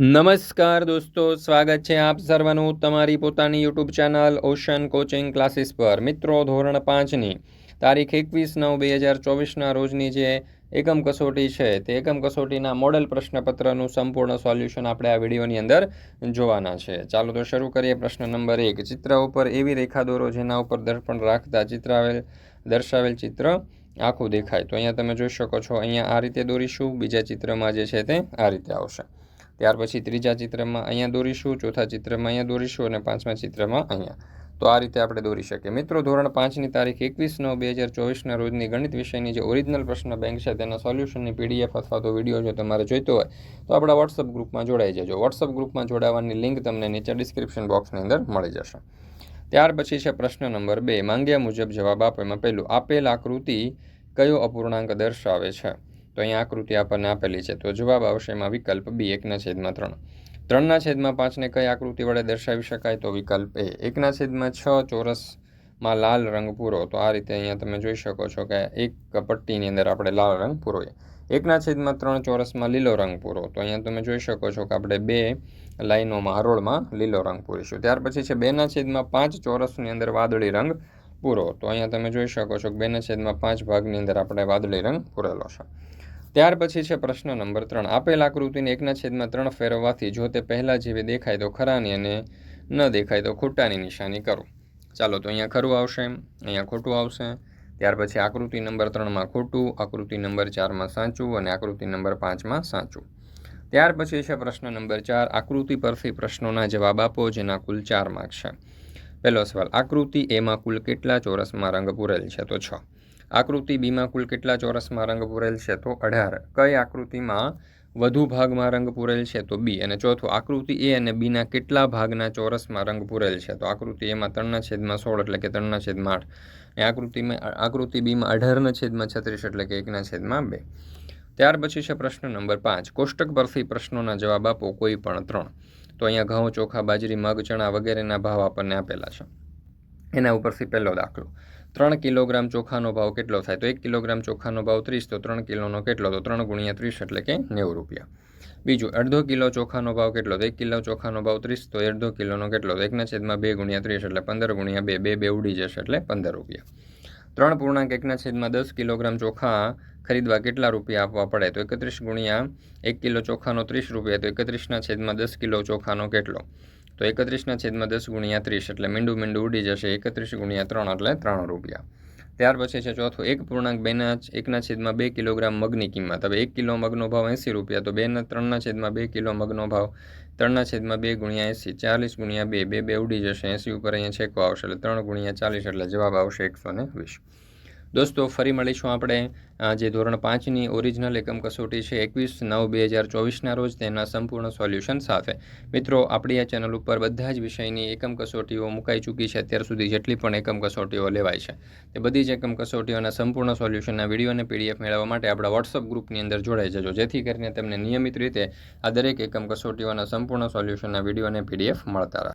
નમસ્કાર દોસ્તો, સ્વાગત છે આપ સર્વનું તમારી પોતાની YouTube channel ocean coaching classes પર. મિત્રો, ધોરણ પાંચની તારીખ એકવીસ નવ બે હજાર ચોવીસના રોજની જે એકમ કસોટી છે, તે એકમ કસોટીના મોડલ પ્રશ્નપત્રનું સંપૂર્ણ સોલ્યુશન આપણે આ વિડીયોની અંદર જોવાના છે. ચાલો તો શરૂ કરીએ પ્રશ્ન નંબર એક. ચિત્ર ઉપર એવી રેખા દોરો જેના ઉપર દર્પણ રાખતા ચિત્રાવેલ, દર્શાવેલ ચિત્ર આખું દેખાય. તો અહીંયા તમે જોઈ શકો છો, અહીંયા આ રીતે દોરીશું, બીજા ચિત્રમાં જે છે તે આ રીતે આવશે. ત્યાર પછી ત્રીજા ચિત્રમાં અહીંયા દોરીશું, ચોથા ચિત્રમાં અહીંયા દોરીશું અને પાંચમા ચિત્રમાં અહીંયા. તો આ રીતે આપણે દોરી શકીએ. મિત્રો, ધોરણ પાંચની તારીખ એકવીસ નવ બે હજાર ચોવીસના રોજની ગણિત વિષયની જે ઓરિજિનલ પ્રશ્ન બેંક છે તેના સોલ્યુશનની પીડીએફ અથવા તો વીડિયો જો તમારે જોઈતો હોય, તો આપણા વોટ્સઅપ ગ્રુપમાં જોડાઈ જજો. વોટ્સઅપ ગ્રુપમાં જોડાવાની લિંક તમને નીચે ડિસ્ક્રિપ્શન બોક્સની અંદર મળી જશે. ત્યાર પછી છે પ્રશ્ન નંબર બે. માંગ્યા મુજબ જવાબ આપો. એમાં પહેલું, આપેલ આકૃતિ કયો અપૂર્ણાંક દર્શાવે છે? તો અહીંયા આકૃતિ આપણને આપેલી છે. તો જવાબ આવશે એમાં વિકલ્પ બી, એકના છેદમાં ત્રણ. ત્રણના છેદમાં પાંચને કઈ આકૃતિ વડે દર્શાવી શકાય? તો વિકલ્પ એ. એકના છેદમાં છ, ચોરસમાં લાલ રંગ પૂરો. તો આ રીતે અહીંયા તમે જોઈ શકો છો કે એક પટ્ટીની અંદર આપણે લાલ રંગ પૂરો એકના છેદમાં ત્રણ, ચોરસમાં લીલો રંગ પૂરો. તો અહીંયા તમે જોઈ શકો છો કે આપણે બે લાઈનોમાં હરોળમાં લીલો રંગ પૂરીશું. ત્યાર પછી છે બેના છેદમાં પાંચ, ચોરસની અંદર વાદળી રંગ પૂરો તો અહીંયા તમે જોઈ શકો છો કે બેના છેદમાં પાંચ ભાગની અંદર આપણે વાદળી રંગ પૂરેલો છે. ત્યાર પછી છે પ્રશ્ન નંબર ત્રણ. આપેલ આકૃતિને એકના છેદમાં ત્રણ ફેરવવાથી જો તે પહેલાં જેવી દેખાય તો ખરાની અને ન દેખાય તો ખોટાની નિશાની કરો. ચાલો તો અહીંયા ખરું આવશે. અહીંયા ખોટું આવશે. ત્યાર પછી આકૃતિ નંબર ત્રણમાં ખોટું, આકૃતિ નંબર ચારમાં સાચું અને આકૃતિ નંબર પાંચમાં સાચું. ત્યાર પછી છે પ્રશ્ન નંબર ચાર. આકૃતિ પરથી પ્રશ્નોના જવાબ આપો, જેના કુલ ચાર માર્ક છે. પહેલો સવાલ આકૃતિ એમાં કુલ કેટલા ચોરસમાં રંગ પૂરેલ છે? તો છ. આકૃતિ બીમાં કુલ કેટલા ચોરસમાં રંગ પૂરેલ છે? તો અઢાર. કઈ આકૃતિમાં વધુ ભાગમાં રંગ પૂરેલ છે? તો બી અને ચોથું, આકૃતિ એ અને બીના કેટલા ભાગના ચોરસમાં રંગ પૂરેલ છે? તો આકૃતિ એમાં ત્રણના છેદમાં સોળ એટલે કે ત્રણના છેદમાં આઠ. અને આકૃતિમાં આકૃતિ બીમાં અઢારના છેદમાં છત્રીસ એટલે કે એકના છેદમાં બે. ત્યાર પછી છે પ્રશ્ન નંબર પાંચ. કોષ્ટક પરથી પ્રશ્નોના જવાબ આપો કોઈ પણ ત્રણ. તો અહીંયા ઘઉં, ચોખા, બાજરી, મગ, ચણા વગેરેના ભાવ આપણને આપેલા છે. એના ઉપરથી પહેલો દાખલો. ત્રણ કિલોગ્રામ ચોખાનો ભાવ કેટલો થાય? તો એક કિલોગ્રામ ચોખાનો ભાવ ત્રીસ, તો ત્રણ કિલોનો કેટલો? તો ત્રણ ગુણ્યા ત્રીસ એટલે કે નેવું રૂપિયા. બીજું, અડધો કિલો ચોખાનો ભાવ કેટલો? તો એક કિલો ચોખાનો ભાવ ત્રીસ, તો અડધો કિલોનો કેટલો? તો એકના છેદમાં બે ગુણ્યા ત્રીસ એટલે પંદર ગુણ્યા બે બે બે ઉડી જશે એટલે પંદર રૂપિયા. ત્રણ પૂર્ણાંક એકના છેદમાં દસ કિલોગ્રામ ચોખા ખરીદવા કેટલા રૂપિયા આપવા પડે? તો એકત્રીસ ગુણ્યા એક કિલો ચોખાનો ત્રીસ રૂપિયા, તો એકત્રીસના છેદમાં દસ કિલો ચોખાનો કેટલો? તો એકત્રીસના છેદમાં દસ ગુણ્યા ત્રીસ એટલે મીંડું મીંડું ઉડી જશે. એકત્રીસ ગુણ્યા ત્રણ એટલે ત્રણ રૂપિયા. ત્યાર પછી છે ચોથું, એક પૂર્ણાંક બેના એકના છેદમાં બે કિલોગ્રામ મગની કિંમત. હવે એક કિલો મગનો ભાવ એંસી રૂપિયા, તો બેના ત્રણના છેદમાં બે કિલો મગનો ભાવ ત્રણના છેદમાં બે ગુણ્યા એંસી, ચાલીસ ગુણ્યા બે બે બે ઉડી જશે. એંસી ઉપર અહીંયા છેકો આવશે એટલે ત્રણ ગુણ્યા ચાલીસ એટલે જવાબ આવશે એકસો ને વીસ. દોસ્તો, ફરી મળીશું આપણે. જે ધોરણ પાંચની ઓરિજિનલ એકમ કસોટી છે, એકવીસ નવ બે હજાર ચોવીસના રોજ તેના સંપૂર્ણ સોલ્યુશન સાથે. મિત્રો, આપણી આ ચેનલ ઉપર બધા જ વિષયની એકમ કસોટીઓ મુકાઈ ચૂકી છે. અત્યાર સુધી જેટલી પણ એકમ કસોટીઓ લેવાય છે, તે બધી જ એકમ કસોટીઓના સંપૂર્ણ સોલ્યુશનના વીડિયો અને પીડીએફ મેળવવા માટે આપણા વોટ્સઅપ ગ્રુપની અંદર જોડાઈ જજો. જેથી કરીને તેમને નિયમિત રીતે આ દરેક એકમ કસોટીઓના સંપૂર્ણ સોલ્યુશનના વીડિયો અને પીડીએફ મળતા રહે.